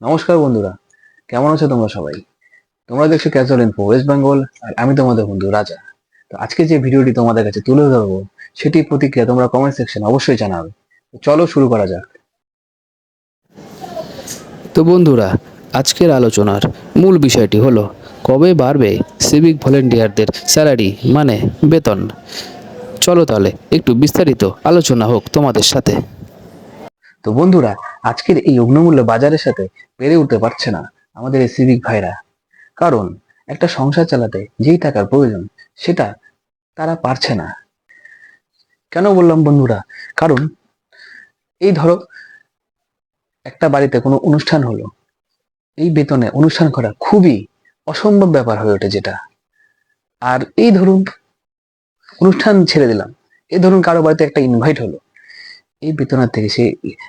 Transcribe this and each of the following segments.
নমস্কার বন্ধুরা কেমন আছো তোমরা সবাই? তোমরা দেখছ ক্যাজুয়াল ইনফো ওয়েস্ট বেঙ্গল আর আমি তোমাদের বন্ধু রাজা। তো আজকে যে ভিডিওটি তোমাদের কাছে তুলে ধরবো সেটি প্রতিক্রিয়া তোমরা কমেন্ট সেকশন অবশ্যই জানাবে। চলো শুরু করা যাক। তো বন্ধুরা আজকের আলোচনার মূল বিষয়টি হলো কবে বাড়বে সিভিক ভলেন্টিয়ারদের স্যালারি মানে বেতন? চলো তাহলে একটু বিস্তারিত আলোচনা হোক তোমাদের সাথে। তো বন্ধুরা আজকের এই অগ্নমূল্য বাজারের সাথে পেরে উঠতে পারছে না আমাদের এই সিভিক ভাইরা। কারণ একটা সংসার চালাতে যেই টাকার প্রয়োজন, সেটা তারা পারছে না। কেন বললাম বন্ধুরা? কারণ এই ধরো, একটা বাড়িতে কোনো অনুষ্ঠান হলো। এই বেতনে অনুষ্ঠান করা খুবই অসম্ভব ব্যাপার হয়ে ওঠে যেটা। আর এই ধরুন, অনুষ্ঠান ছেড়ে দিলাম। এই ধরুন কারও বাড়িতে একটা ইনভাইট হলো। এই বেতনের থেকে সে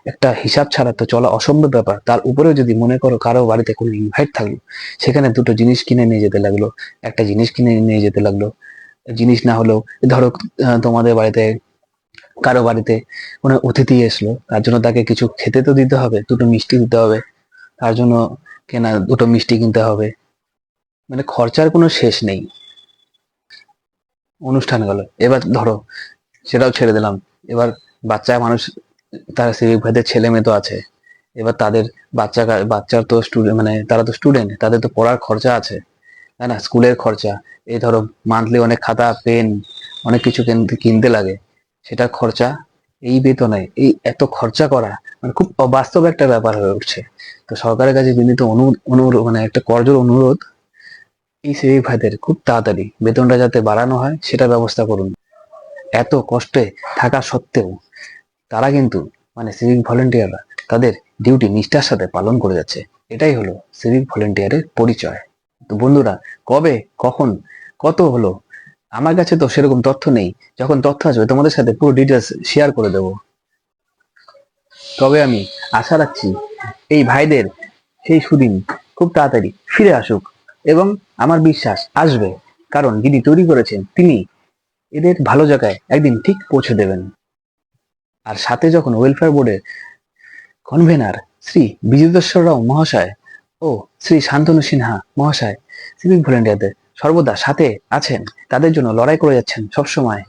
একটা হিসাব ছাড়া তো চলা অসম্ভব ব্যাপার। তার উপরেও যদি মনে করো কারও বাড়িতে কোনো ইনভাইট থাকল, সেখানে দুটো জিনিস কিনে নিয়ে যেতে লাগল। একটা জিনিস কিনে নিয়ে যেতে লাগল। জিনিস না হলেও, ধরো তোমাদের বাড়িতে কারও বাড়িতে কোনো অতিথি এসলো, তার জন্য তাকে কিছু খেতে তো দিতে হবে, দুটো মিষ্টি দিতে হবে, তার জন্য কেনা দুটো মিষ্টি কিনতে হবে। মানে খরচার কোনো শেষ নেই। অনুষ্ঠান গেল। এবার ধরো, সেটাও ছেড়ে দিলাম। এবার বাচ্চা মানুষ, তারা সিভিক ভাইদের ছেলে মেয়ে তো আছে। এবার তাদের বাচ্চা বাচ্চার তো স্টুডেন্ট মানে তারা তো স্টুডেন্ট, তাদের তো পড়ার খরচা আছে। তাই না? স্কুলের খরচা। এই ধরো মান্থলি অনেক খাতা পেন অনেক কিছু কিনতে লাগে। সেটার খরচা এই বেতনে, এই এত খরচা করা মানে খুব অবাস্তব একটা ব্যাপার হয়ে উঠছে। তো সরকারের কাছে বিনীত অনু অনুরোধ মানে একটা করজোর অনুরোধ, এই সিভিক ভাইদের খুব তাড়াতাড়ি বেতনটা যাতে বাড়ানো হয় সেটা ব্যবস্থা করুন। এত কষ্টে থাকা সত্ত্বেও তারা কিন্তু মানে সিভিক ভলেন্টিয়াররা তাদের ডিউটি নিষ্ঠার সাথে পালন করে যাচ্ছে। এটাই হলো সিভিক ভলেন্টিয়ারের পরিচয়। তো বন্ধুরা, কবে, কখন, কত হলো? আমার কাছে তো সেরকম তথ্য নেই। যখন তথ্য আসবে, তোমাদের সাথে পুরো ডিটেলস শেয়ার করে দেব। তবে আমি আশা রাখছি এই ভাইদের সেই সুদিন খুব তাড়াতাড়ি ফিরে আসুক এবং আমার বিশ্বাস আসবে। কারণ যিনি তৈরি করেছেন, তিনি এদের ভালো জায়গায় একদিন ঠিক পৌঁছে দেবেন। আর সাথে যখন ওয়েলফেয়ার বোর্ডের কনভেনার শ্রী বিজেতেশ্বর রাও মহাশয় ও শ্রী শান্তনু সিনহা মহাশয় সিভিক ভলেন্টিয়ারদের সর্বদা সাথে আছেন, তাদের জন্য লড়াই করে যাচ্ছেন সবসময়।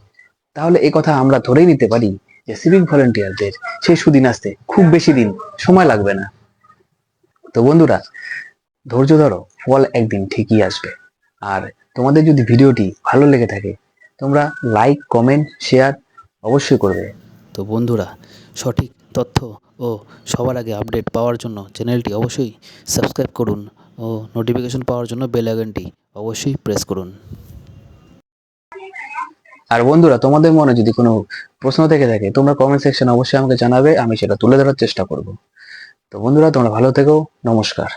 তাহলে এই কথা আমরা ধরেই নিতে পারি যে সিভিক ভলেন্টিয়ারদের সেই সুদিন আসতে খুব বেশি দিন সময় লাগবে না। তো বন্ধুরা, ধৈর্য ধরো, ফল একদিন ঠিকই আসবে। আর তোমাদের যদি ভিডিওটি ভালো লেগে থাকে তোমরা লাইক কমেন্ট শেয়ার অবশ্যই করবে। তো বন্ধুরা সঠিক তথ্য ও সবার আগে আপডেট পাওয়ার জন্য চ্যানেলটি অবশ্যই সাবস্ক্রাইব করুন ও নোটিফিকেশন পাওয়ার জন্য বেল আইকনটি অবশ্যই প্রেস করুন। আর বন্ধুরা তোমাদের মনে যদি কোনো প্রশ্ন থেকে থাকে তোমরা কমেন্ট সেকশন অবশ্যই আমাকে জানাবে আমি সেটা তুলে ধরার চেষ্টা করব। তো বন্ধুরা তোমরা ভালো থেকো নমস্কার।